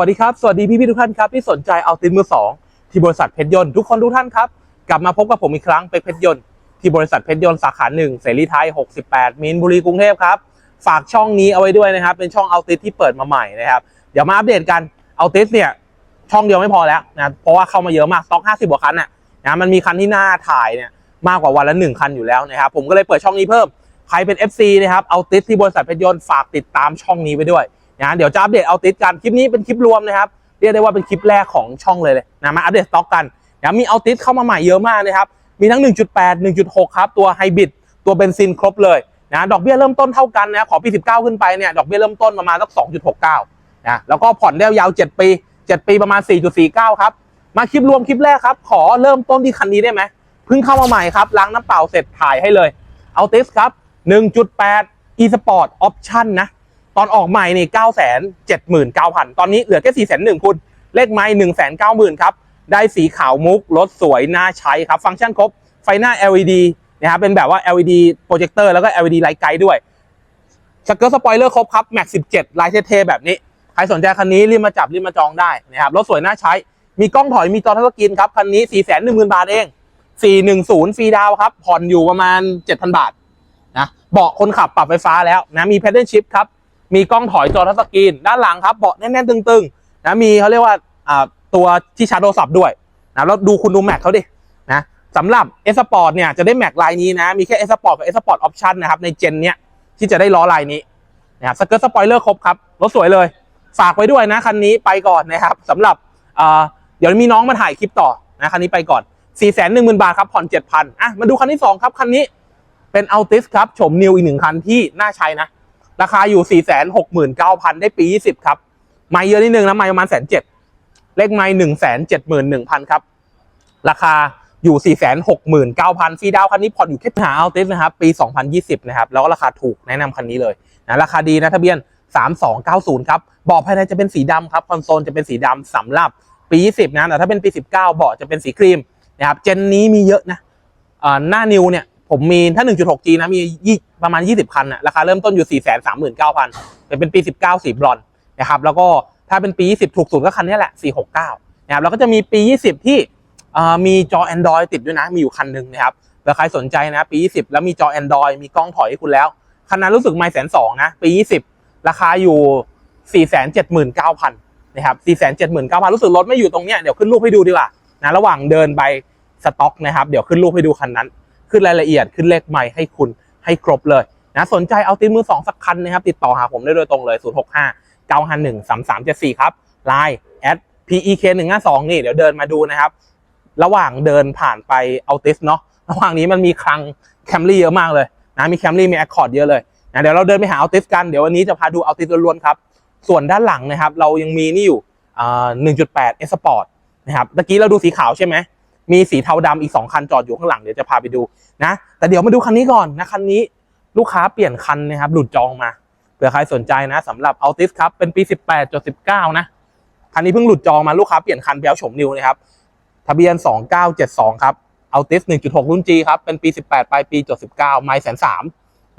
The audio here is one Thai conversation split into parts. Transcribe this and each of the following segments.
วัสดีครับ สวัสดีพี่พี่ทุกท่านครับที่สนใจเอาตินมือสองที่บริษัทเพชรยนต์ทุกคนทุกท่านครับ กลับมาพบกับผมอีกครั้งเป็นเพชรยนต์ที่บริษัทเพชรยนต์สาขาหนึ่งเสรีไทย 68 มีนบุรีกรุงเทพครับ ฝากช่องนี้เอาไว้ด้วยนะครับ เป็นช่องเอาติสที่เปิดมาใหม่นะครับเดี๋ยวมาอัปเดตกันเอาติสเนี่ยช่องเดียวไม่พอแล้วนะเพราะว่าเข้ามาเยอะมากสต็อก 50กว่าคันน่ะนะมันมีคันที่น่าถ่ายเนี่ยมากกว่าวันละหนึ่งคันอยู่แล้วนะครับผมก็เลยเปิดช่องนี้เพิ่มใครเป็น FC นะครับเอาติสที่บริษัทเพชรยนต์ฝากติดตามช่องนี้ไว้ด้วย นะเดี๋ยวจะอัปเดตเอาติสกันคลิปนี้เป็นคลิปรวมนะครับเรียกได้ว่าเป็นคลิปแรกของช่องเลยเลยนะมาอัปเดตสต็อกกันนะมีเอาติสเข้ามาใหม่เยอะมากนะครับมีทั้ง 1.8 1.6 ครับ ตัวไฮบริดตัวเบนซินครบเลยนะดอกเบี้ยเริ่มต้นเท่ากันนะขอปี 19 ขึ้นไปเนี่ยดอกเบี้ยเริ่มต้นประมาณสัก 2.69นะแล้วก็ผ่อนได้ยาว 7 ปี 7 ปีประมาณ 4.49 ครับมาคลิปรวมคลิปแรกครับ ขอเริ่มต้นที่คันนี้ได้ไหมเพิ่งเข้ามาใหม่ครับล้างน้ำเปล่าเสร็จถ่ายให้เลยเอาติสครับ 1.8 e-sport option นะ ตอนออกใหม่นี่979,000ตอนนี้เหลือแค่401,000คุณ เลขไม้190,000ครับ ได้สีขาวมุก รถสวย น่าใช้ครับ ฟังก์ชันครบ ไฟหน้า LED นะครับ เป็นแบบว่า LED โปรเจคเตอร์แล้วก็ LED ไลท์ไกด์ด้วยสเกิร์ตสปอยเลอร์ครบครับแม็ก17 ลายเท่ๆแบบนี้ ใครสนใจคันนี้รีบมาจับรีบมาจองได้นะครับ รถสวยน่าใช้ มีกล้องถอย มีจอทัชสกรีนครับ คันนี้ 410,000 บาทเอง 410 ฟรีดาวครับ ผ่อนอยู่ประมาณ 7,000 บาทนะ เบาะคนขับปรับไฟฟ้าแล้วนะ มี pedal shift ครับ มีกล้องถอยจอทัชสกรีนด้านหลังครับเบาะแน่นๆตึงๆนะมีเขาเรียกว่าอ่าตัวที่ชาร์จโทรศัพท์ด้วยนะแล้วดูคุณดูแม็กเขาดินะสำหรับ S Sport เนี่ยจะได้แม็กลายนี้นะมีแค่ S Sport กับ S Sport Option นะครับในเจนเนี้ยที่จะได้ล้อลายนี้นะครับสเกิร์ตสปอยเลอร์ครบครับรถสวยเลย ฝากไว้ด้วยนะคันนี้ไปก่อนนะครับสำหรับอ่าเดี๋ยวมีน้องมาถ่ายคลิปต่อนะคันนี้ไปก่อน 4 1 0 0 0 0 บาทครับผ่อน 7,000อะมาดูคันที่ 2 ครับ คันนี้เป็น Altis ครับโฉมนิวอีกหนึ่งคันที่น่าใช้นะ ราคาอยู่ 469,000 ได้ปี 20 ครับ ไม่เยอะนิดนึงนะไม่ประมาณแสนเจ็ดเลขไม่หนึ่งแสนเจ็ดหมื่นหนึ่งพันครับ ราคาอยู่ 469,000ฟรีดาวคันนี้ผ่อนอยู่แค่หา Altis นะครับ ปี 2020 นะครับ แล้วก็ราคาถูกแนะนำคันนี้เลยนะราคาดีนะทะเบียน 3290 ครับเบาะภายในจะเป็นสีดำครับ คอนโซลจะเป็นสีดำสำหรับปี 20 นะแต่ถ้าเป็นปี 19เบาะจะเป็นสีครีมนะครับ เจนนี้มีเยอะนะอ่าหน้านิวเนี่ย ผมมีถ้า 1.6G นะมียี่ประมาณ 20 คันนะราคาเริ่มต้นอยู่ 439,000แต่เป็นปี 19 สีบรอนซ์นะครับแล้วก็ถ้าเป็นปี 20 ถูกสุดก็คันนี้แหละ 469นะครับแล้วก็จะมีปี 20 ที่มีจอ Android ติดด้วยนะ มีอยู่คันหนึ่งนะครับเผื่อใครสนใจนะปี 20 แล้วมีจอ Android มีกล้องถอยให้คุณแล้ว คันนั้นรู้สึกไม่แสนสองนะปี 20 ราคาอยู่ 479,000นะครับ479,000 รู้สึกรถไม่อยู่ตรงเนี้ย เดี๋ยวขึ้นรูปให้ดูดีกว่า นะ ระหว่างเดินไปสต็อกนะครับ เดี๋ยวขึ้นรูปให้ดูคันนั้น ขึ้นรายละเอียดขึ้นเลขใหม่ให้คุณให้ครบเลยนะสนใจเอาตีนมือสองสักคันนะครับ ติดต่อหาผมได้โดยตรงเลย 065 951 3374 ครับ Line at pek 152นี่เดี๋ยวเดินมาดูนะครับ ระหว่างเดินผ่านไปเอาติสเนาะระหว่างนี้มันมีคลังแคมรี่เยอะมากเลยนะมีแคมรี่มีแอคคอร์ดเยอะเลยนะเดี๋ยวเราเดินไปหาเอาติสกันเดี๋ยววันนี้จะพาดูเอาติสล้วนๆครับส่วนด้านหลังนะครับ เรายังมีนี่อยู่อ่า1.8 S Sport นะครับตะกี้เราดูสีขาวใช่ไหม มีสีเทาดำอีก 2 คันจอดอยู่ข้างหลังเดี๋ยวจะพาไปดูนะ แต่เดี๋ยวมาดูคันนี้ก่อนนะคันนี้ลูกค้าเปลี่ยนคันนะครับหลุดจองมาเผื่อใครสนใจนะสำหรับ Altis ครับเป็นปี 18.19 นะคันนี้เพิ่งหลุดจองมาลูกค้าเปลี่ยนคันไปเอาโฉมนิวนะครับทะเบียน 2972 ครับเอาติส1.6 รุ่น G ครับ เป็นปี 18 ปลายปีจด19 ไม่แสนสาม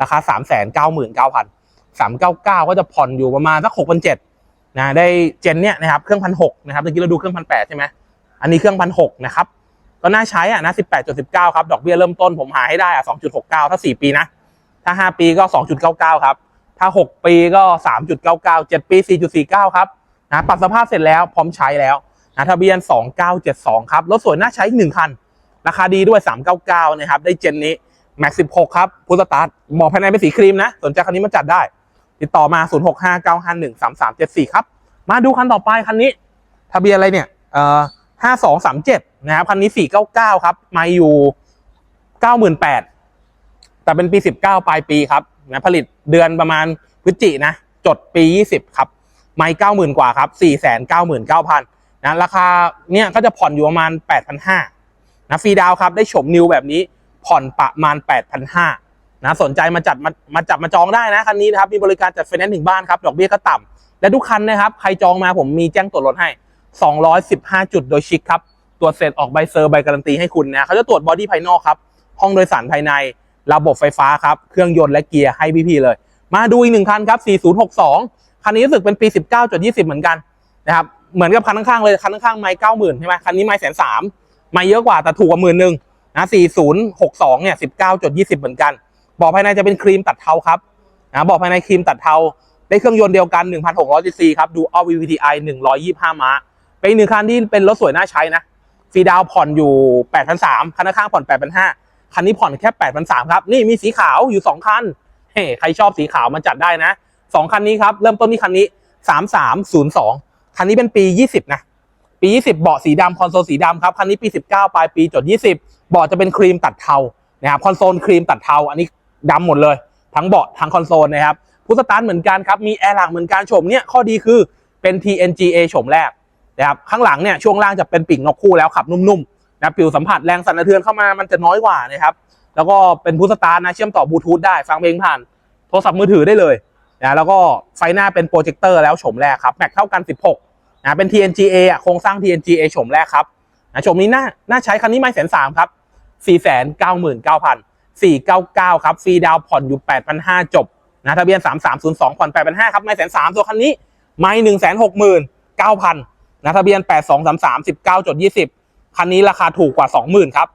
ราคา 399,000 399 ก็จะผ่อนอยู่ประมาณสัก6,700นะ ได้เจนเนี้ยนะครับ เครื่องพันหกนะครับเมื่อกี้เราดูเครื่องพันแใช่ไหม อันนี้เครื่องพันหนะครับ ก็น่าใช้อะนะ18.19ครับ ดอกเบี้ยเริ่มต้นผมหาให้ได้อะ2.69ถ้า4ปีนะ ถ้า5ปีก็2.99ครับ ถ้า6ปีก็3.99 7ปี4.49ครับนะปรับสภาพเสร็จแล้วพร้อมใช้แล้วนะทะเบียน2972ครับ รถสวยน่าใช้อีกหนึ่งคัน ราคาดีด้วย399นะครับ ได้เจนนี้แม็ก16ครับพุทสตาร์ทบอกภายในเป็นสีครีมนะ สนใจคันนี้มาจัดได้ ติดต่อมา0659513374ครับ มาดูคันต่อไปคันนี้ ทะเบียนอะไรเนี่ยเอ่อ 5237นะครับคันนี้499ครับมาอยู่98,000แต่เป็นปี19ปลายปีครับนะผลิตเดือนประมาณพฤศจินะจดปี20ครับไม่90,000กว่าครับ499,000นะราคาเนี่ยก็จะผ่อนอยู่ประมาณ8,500นะฟรีดาวครับได้โฉมนิวแบบนี้ผ่อนประมาณ8,500นะสนใจมาจัดมามาจับมาจองได้นะคันนี้นะครับมีบริการจัดไฟแนนซ์ถึงบ้านครับดอกเบี้ยก็ต่ำและทุกคันนะครับใครจองมาผมมีแจ้งตรวจรถให้ 215 จุดโดยชิคครับ ตรวจเสร็จออกใบเซอร์ใบการันตีให้คุณนะเขาจะตรวจบอดี้ภายนอกครับ ห้องโดยสารภายใน ระบบไฟฟ้าครับ เครื่องยนต์และเกียร์ให้พี่ๆเลย มาดูอีกหนึ่งคันครับ 4062 คันนี้รู้สึกเป็นปี 19.20 เหมือนกันนะครับ เหมือนกับคันข้างๆเลย คันข้างๆไม่เก้าหมื่นใช่ไหมคันนี้ไม่แสนสามไม่เยอะกว่าแต่ถูกกว่าหมื่นหนึ่งนะสี่ศูนย์หกสองเนี่ยสิบเก้าจุดยี่สิบเหมือนกันบอกภายในจะเป็นครีมตัดเทาครับนะบอกภายในครีมตัดเทาได้เครื่องยนต์เดียวกัน 1,600 cc ครับ ดู All VVTi 125 ม้า เป็นอีกหนึ่งคันที่เป็นรถสวยน่าใช้นะฟรีดาวผ่อนอยู่8,300คันข้างผ่อน8,500คันนี้ผ่อนแค่8,300ครับ นี่มีสีขาวอยู่ 2 คัน เฮ้ใครชอบสีขาวมาจัดได้นะ 2 คันนี้ครับ เริ่มต้นที่คันนี้ 3302 คันนี้เป็นปี 20 นะ ปี 20 เบาะสีดำคอนโซลสีดำครับ คันนี้ปี 19 ปลายปีจด 20 เบาะจะเป็นครีมตัดเทานะครับคอนโซลครีมตัดเทา อันนี้ดำหมดเลย ทั้งเบาะทั้งคอนโซลนะครับพุทสตาร์ทเหมือนกันครับมีแอร์หลังเหมือนกันโฉมเนี่ยข้อดีคือเป็น TNGA โฉมแรก นะครับข้างหลังเนี่ยช่วงล่างจะเป็นปีกนกคู่แล้วขับนุ่มๆนะผิวสัมผัสแรงสั่นสะเทือนเข้ามามันจะน้อยกว่านะครับแล้วก็เป็นพุทสตาร์นะเชื่อมต่อบลูทูธได้ฟังเพลงผ่านโทรศัพท์มือถือได้เลยนะแล้วก็ไฟหน้าเป็นโปรเจคเตอร์แล้วโฉมแรกครับแม็กเท่ากัน 16นะเป็น TNGA อะโครงสร้าง TNGA โฉมแรกครับนะโฉมนี้น่าน่าใช้คันนี้ไม่แสนสามครับ4 9 9 9 0 0 499 ครับ ฟรีดาวผ่อนอยู่ 8,500 จบ นะ ทะเบียน 3302 ผ่อน 8,500 ครับ ไม่แสนสามตัวคันนี้ ไม่1 6 9 0 0 0 นะทะเบียน 8233 19จด20 คันนี้ราคาถูกกว่า 20,000 ครับ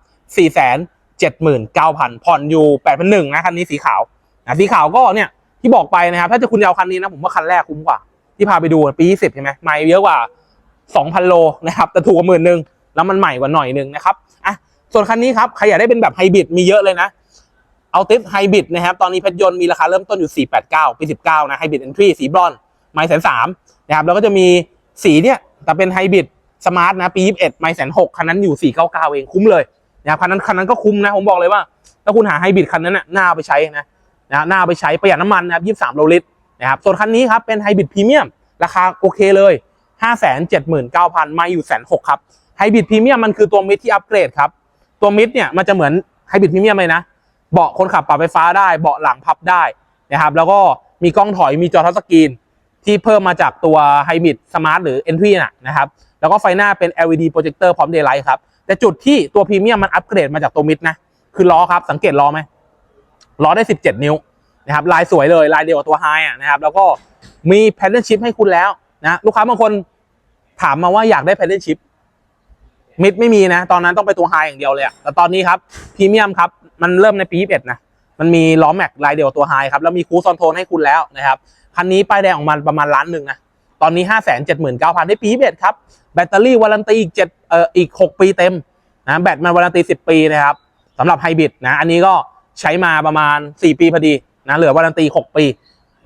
479,000 ผ่อนอยู่ 8,100นะคันนี้สีขาวนะสีขาวก็เนี่ยที่บอกไปนะครับ ถ้าจะคุณเอาคันนี้นะ ผมว่าคันแรกคุ้มกว่า ที่พาไปดูปี 20 ใช่ไหมไม่เยอะกว่า 2,000 โลนะครับแต่ถูกกว่าหมื่นหนึ่งแล้วมันใหม่กว่าหน่อยหนึ่งนะครับอะส่วนคันนี้ครับใครอยากได้เป็นแบบไฮบริดมีเยอะเลยนะเอาติสไฮบริดนะครับตอนนี้เพชรยนต์มีราคาเริ่มต้นอยู่ 489ปี19นะไฮบริดเอนทรีสีบรอนไม่แสนสามนะครับแล้วก็จะมีสีเนี่ย แต่เป็นไฮบริดสมาร์ทนะปี 21 ไม่แสนหกคันนั้นอยู่ 499 เองคุ้มเลยนะครับคันนั้นคันนั้นก็คุ้มนะ ผมบอกเลยว่า ถ้าคุณหาไฮบริดคันนั้นน่ะน่าไปใช้นะนะน่าเอาไปใช้ประหยัดน้ำมันนะครับ23โลลิตรนะครับส่วนคันนี้ครับเป็นไฮบริดพรีเมียมราคาโอเคเลย 579,000 ไม่อยู่แสนหกครับไฮบริดพรีเมียมมันคือตัวมิดที่อัปเกรดครับตัวมิดเนี่ยมันจะเหมือนไฮบริดพรีเมียมเลยนะเบาะคนขับปรับไฟฟ้าได้เบาะหลังพับได้นะครับแล้วก็มีกล้องถอยมีจอทัชสกรีน ที่เพิ่มมาจากตัวไฮบิดสมาร์ทหรือ Entry น่ะนะครับแล้วก็ไฟหน้าเป็น LED โปรเจคเตอร์พร้อม Daylight ครับ แต่จุดที่ตัวพรีเมียมมันอัปเกรดมาจากตัวมิดนะ คือล้อครับ สังเกตล้อไหมล้อได้ 17 นิ้วนะครับลายสวยเลยลายเดียวกับตัวไฮอะนะครับแล้วก็มีแพดเดิลชิพให้คุณแล้วนะลูกค้าบางคนถามมาว่าอยากได้แพดเดิลชิพมิดไม่มีนะ ตอนนั้นต้องไปตัวไฮอย่างเดียวเลยอะแต่ตอนนี้ครับพรีเมียมครับ มันเริ่มในปี 21 นะ มันมีล้อแม็กลายเดียวตัวไฮครับ แล้วมีคูซอนโทนให้คุณแล้วนะครับ คันนี้ป้ายแดงออกมาประมาณล้านหนึ่งนะ ตอนนี้5 7 9 0 0 0ได้ปี21ครับ แบตเตอรี่วารันตีอีก7เอ่ออีก6ปีเต็มนะแบตมันวารันตี10ปีนะครับสำหรับไฮบริดนะ อันนี้ก็ใช้มาประมาณ4ปีพอดีนะเหลือวารันตี6ปี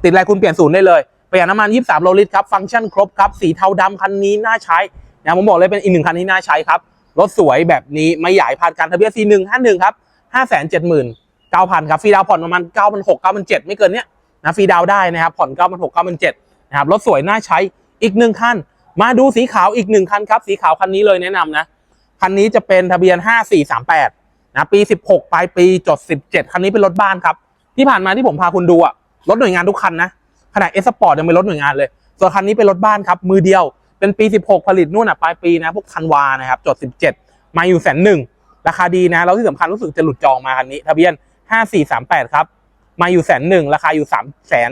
ติดอะไรคุณเปลี่ยนศูนย์ได้เลยประหยัดน้ำมัน 23 โลลิตรครับ ฟังก์ชันครบครับ สีเทาดำคันนี้น่าใช้นะผมบอกเลยเป็นอีกหนึ่งคันที่น่าใช้ครับ รถสวยแบบนี้ไม่ใหญ่ผ่านการทะเบียน C151 ครับ 579,000 ครับ ฟรีดาวน์ผ่อนประมาณ 9,600 9,700 ไม่เกินเนี้ย นะฟรีดาวได้นะครับ ผ่อน9,600 9,700นะครับรถสวยน่าใช้อีกหนึ่งคัน มาดูสีขาวอีกหนึ่งคันครับ สีขาวคันนี้เลยแนะนำนะคันนี้จะเป็นทะเบียน5438นะปี16ปลายปีจด17คันนี้เป็นรถบ้านครับ ที่ผ่านมาที่ผมพาคุณดูอะรถหน่วยงานทุกคันนะขนาดเอสปอร์ตยังเป็นรถหน่วยงานเลย ส่วนคันนี้เป็นรถบ้านครับ มือเดียวเป็นปี 16 ผลิตนู่นอะปลายปีนะพวกธันวานะครับจด 17 มาอยู่แสนหนึ่งราคาดีนะ แล้วที่สำคัญรู้สึกจะหลุดจองมาคันนี้ ทะเบียน 5438 ครับ มาอยู่แสนหนึ่งราคาอยู่3แสน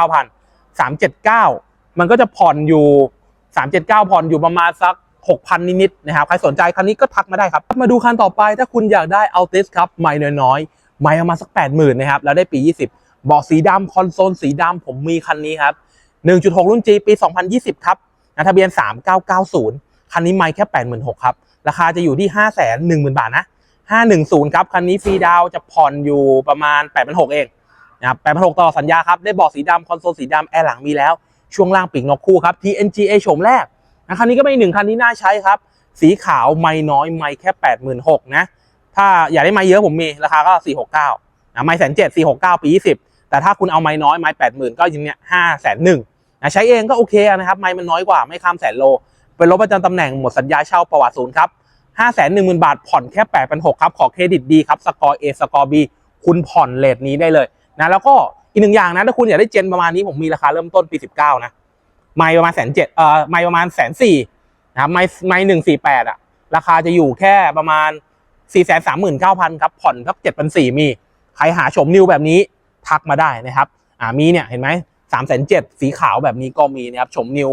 79,000 379มันก็จะผ่อนอยู่379ผ่อนอยู่ประมาณสัก6,000นิดๆนะครับใครสนใจคันนี้ก็ทักมาได้ครับ มาดูคันต่อไปถ้าคุณอยากได้ Altis ครับไม่น้อยๆไม่ประมาณสัก80,000นนะครับแล้วได้ปี20เบาะสีดำคอนโซลสีดำผมมีคันนี้ครับ 1.6 รุ่น G ปี 2020 ครับนะทะเบียน 3990 คันนี้ไม่แค่ 86,000ครับ ราคาจะอยู่ที่ 510,000 บาทนะ 510 ครับ คันนี้ฟรีดาวจะผ่อนอยู่ประมาณ 8,600 เอง นะครับ8,600ต่อสัญญาครับ ได้เบาะสีดำคอนโซลสีดำแอร์หลังมีแล้ว ช่วงล่างปีกนกคู่ครับ TNGA โฉมแรกนะคันนี้ก็เป็นอีกหนึ่งคันที่น่าใช้ครับ สีขาวไม่น้อยไม่แค่86,000นหกนะถ้าอยากได้ไม่เยอะผมมีราคาก็469นะไม่แสนเจ็ด469ปี20แต่ถ้าคุณเอาไม้น้อยไม้แปดหมื่นก็ยังเนี้ยห้าแสนหนึ่งนะใช้เองก็โอเคนะครับไม้มันน้อยกว่าไม่ข้ามแสนโล เป็นรถประจำตำแหน่งหมดสัญญาเช่าประวัติศูนย์ครับห้าแสนหนึ่งหมื่นบาทผ่อนแค่แปดพันหกครับขอเครดิตดีครับสกอร์ A สกอร์ B คุณผ่อนเลทนี้ได้เลย นะแล้วก็อีกหนึ่งอย่างนะถ้าคุณอยากได้เจนประมาณนี้ผมมีราคาเริ่มต้นปีสิบเก้านะไม้ประมาณแสนเจ็ดเอ่อไม้ประมาณแสนสี่นะครับไม้ไม้หนึ่งสี่แปดอะราคาจะอยู่แค่ประมาณสี่แสนสามหมื่นเก้าพันครับผ่อนสักเจ็ดพันสี่มีใครหาชมนิวแบบนี้ทักมาได้นะครับอ่ามีเนี่ยเห็นไหมสามแสนเจ็ดสีขาวแบบนี้ก็มีนะครับชมนิว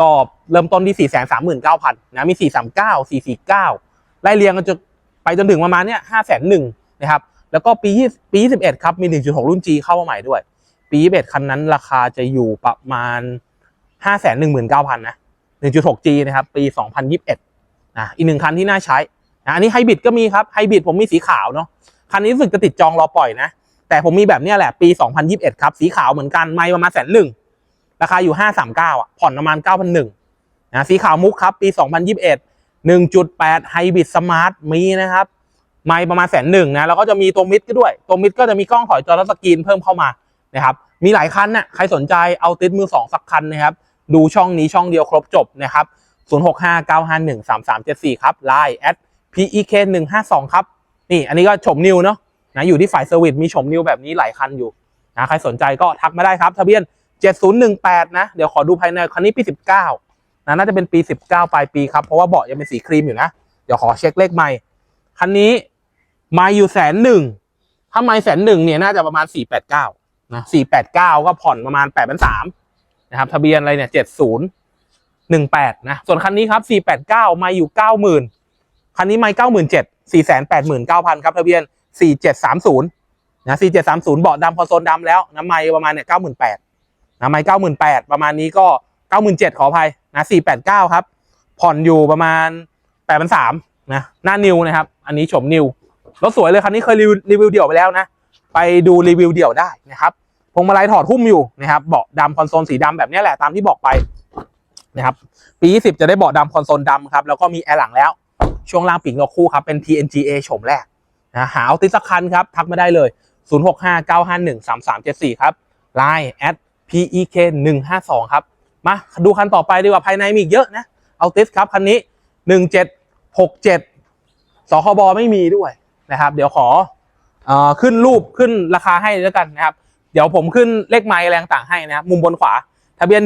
ก็เริ่มต้นที่4 3 9 0 0 0นเก้าพันนะมี439 449ไล่เรียงกันจนไปจนถึงประมาณเนี้ย5 0 0 0 0นะครับ แล้วก็ปีปี21ครับมี 1.6 รุ่น G เข้ามาใหม่ด้วย ปี21คันนั้นราคาจะอยู่ประมาณ 519,000นะ 1.6G นะครับปี 2021นะอีกหนึ่งคันที่น่าใช้นะอันนี้ไฮบริดก็มีครับไฮบริดผมมีสีขาวเนาะคันนี้รู้สึกจะติดจองรอปล่อยนะ แต่ผมมีแบบนี้แหละปี 2021 ครับ สีขาวเหมือนกันไม่ประมาณแสนหนึ่งราคาอยู่ 539อะผ่อนประมาณ 9,001นะสีขาวมุกครับปี 2021 1.8ไฮบริดสมาร์ทมีนะครับ ไม่ประมาณแสนหนึ่งนะแล้วก็จะมีตัวมิดก็ด้วย ตัวมิดก็จะมีกล้องถอยจอและสกรีนเพิ่มเข้ามานะครับมีหลายคันน่ะใครสนใจเอาติดมือสองสักคันนะครับดูช่องนี้ช่องเดียวครบจบนะครับ0659513374 ครับ Line at pek152 ครับ นี่อันนี้ก็ชมนิวเนาะนะอยู่ที่ฝ่ายเซอร์วิสมีชมนิวแบบนี้หลายคันอยู่นะใครสนใจก็ทักมาได้ครับ ทะเบียน 7018 นะ เดี๋ยวขอดูภายในคันนี้ปี 19นะน่าจะเป็นปี 19 ปลายปีครับ เพราะว่าเบาะยังเป็นสีครีมอยู่นะ เดี๋ยวขอเช็คเลขไม่ คันนี้ ไม่อยู่แสนหนึ่งถ้าไม่แสนหนึ่งเนี่ยน่าจะประมาณสี่แปดเก้านะสี่แปดเก้าก็ผ่อนประมาณแปดพันสามนะครับ ทะเบียนอะไรเนี่ยเจ็ดศูนย์หนึ่งแปดนะ ส่วนคันนี้ครับสี่แปดเก้าไม่อยู่เก้าหมื่นคันนี้ไม่เก้าหมื่นเจ็ดสี่แสนแปดหมื่นเก้าพันครับ ทะเบียนสี่เจ็ดสามศูนย์นะสี่เจ็ดสามศูนย์เบาะดำคอนโซลดำแล้วนะไม่ประมาณเนี่ยเก้าหมื่นแปดนะไม่เก้าหมื่นแปดประมาณนี้ก็เก้าหมื่นเจ็ดขออภัยนะสี่แปดเก้าครับ ผ่อนอยู่ประมาณแปดพันสามนะหน้านิวนะครับ อันนี้ชมนิว รถสวยเลยคันนี้เคยรีวิวววเดี่ยวไปแล้วนะ ไปดูรีวิวเดี่ยวได้นะครับพวงมาลัยถอดหุ้มอยู่นะครับเบาะดำคอนโซลสีดำแบบนี้แหละตามที่บอกไปนะครับปี 20 จะได้เบาะดำคอนโซลดำครับแล้วก็มีแอร์หลังแล้ว ช่วงล่างปีกนกคู่ครับเป็น TNGA โฉมแรกนะหาเอาติสักคันครับ ทักมาได้เลย 0659513374 ครับ Line at pek 152 ครับ มาดูคันต่อไปดีกว่าภายในมีอีกเยอะนะ เอาติสครับคันนี้ 1767สคบไม่มีด้วย นะครับ เดี๋ยวขออขึ้นรูปขึ้นราคาให้แล้วกันนะครับ เดี๋ยวผมขึ้นเลขไม้แรงต่างให้นะครับมุมบนขวา ทะเบียน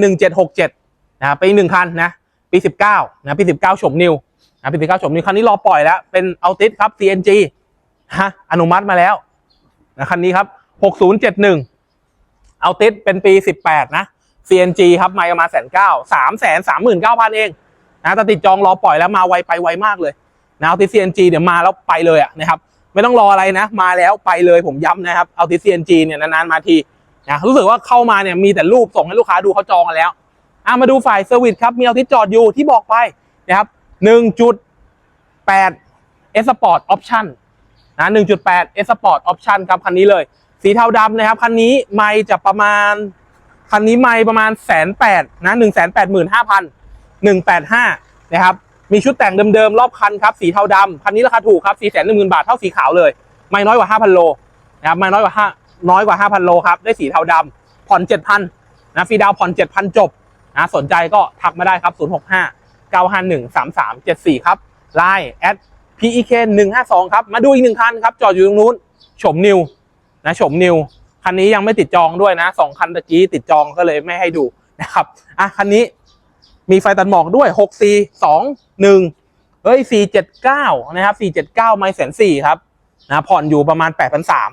1767นะครับปีหนึ่งคันนะปี19นะปี19ฉมนิวนะปี19ฉมนิวคันนี้รอปล่อยแล้วเป็นเอาติสครับ CNG ฮะอนุมัติมาแล้วนะคันนี้ครับ 6071เอาติสเป็นปี 18 นะ CNG ครับไม่ประมาณแสนเก้าสามแสนสามหมื่นเก้าพันเองนะแต่ติดจองรอปล่อยแล้วมาไวไปไวมากเลย นะเอาติส CNG เดี๋ยมาแล้วไปเลยอะนะครับ ไม่ต้องรออะไรนะ มาแล้วไปเลยผมย้ำนะครับเอาติส CNG เนี่ยนานๆมาทีนะรู้สึกว่าเข้ามาเนี่ยมีแต่รูปส่งให้ลูกค้าดูเขาจองกันแล้วอะมาดูฝ่ายเซอร์วิสครับ มีเอาติจอดอยู่ที่บอกไปนะครับ1.8 S Sport Option นะ1.8 S Sport Option ครับคันนี้เลย สีเทาดำนะครับคันนี้ไม่จะประมาณคันนี้ไม่ประมาณแสนแปดนะหนึ่งแสนแปดหมื่นห้าพันหนึ่งแปดห้านะครับ มีชุดแต่งเดิมๆรอบคันครับสีเทาดำคันนี้ราคาถูกครับสี่แสนหนึ่งหมื่นบาทเท่าสีขาวเลย ไม่น้อยกว่าห้าพันโลนะครับไม่น้อยกว่าห้าน้อยกว่าห้าพันโลครับได้สีเทาดำผ่อนเจ็ดพันนะฟรีดาวผ่อนเจ็ดพันจบนะสนใจก็ทักมาได้ครับศูนย์หกห้าเก้าห้าหนึ่งสามสามเจ็ดสี่ครับไลน์แอด PEK หนึ่งห้าสองครับมาดูอีกหนึ่งคันครับจอดอยู่ตรงนู้นชมนิวนะชมนิวคันนี้ยังไม่ติดจองด้วยนะสองคันตะกี้ติดจองก็เลยไม่ให้ดูนะครับอะคันนี้ มีไฟตัดหมอกด้วยหกสี่สองหนึ่งเฮ้ยสี่เจ็ดเก้านะครับสี่เจ็ดเก้าไมล์แสนสี่ครับนะผ่อนอยู่ประมาณแปดพันสาม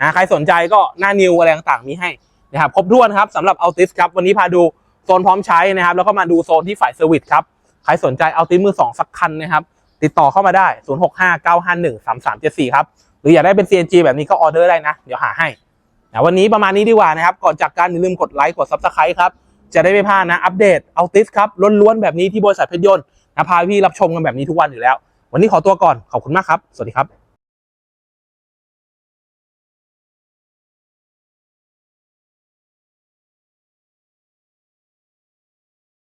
นะใครสนใจก็หน้านิวอะไรต่างๆมีให้นะครับครบถ้วนครับสำหรับเอาติสครับ วันนี้พาดูโซนพร้อมใช้นะครับ แล้วก็มาดูโซนที่ฝ่ายเซอร์วิสครับ ใครสนใจเอาติสมือสองสักคันนะครับ ติดต่อเข้ามาได้ 0 6 5 9 5 1 3 3 7 4 ครับ หรืออยากได้เป็น CNG แบบนี้ก็ออเดอร์ได้นะ เดี๋ยวหาให้นะวันนี้ประมาณนี้ดีกว่านะครับ ก่อนจากการอย่าลืมกดไลค์กด Subscribe ครับ จะได้ไม่พลาดนะ อัปเดตเอาติสครับล้วนๆแบบนี้ที่บริษัทเพชรยนต์นะพาพี่รับชมกันแบบนี้ทุกวันอยู่แล้ว วันนี้ขอตัวก่อนขอบคุณมากครับ สวัสดีครับ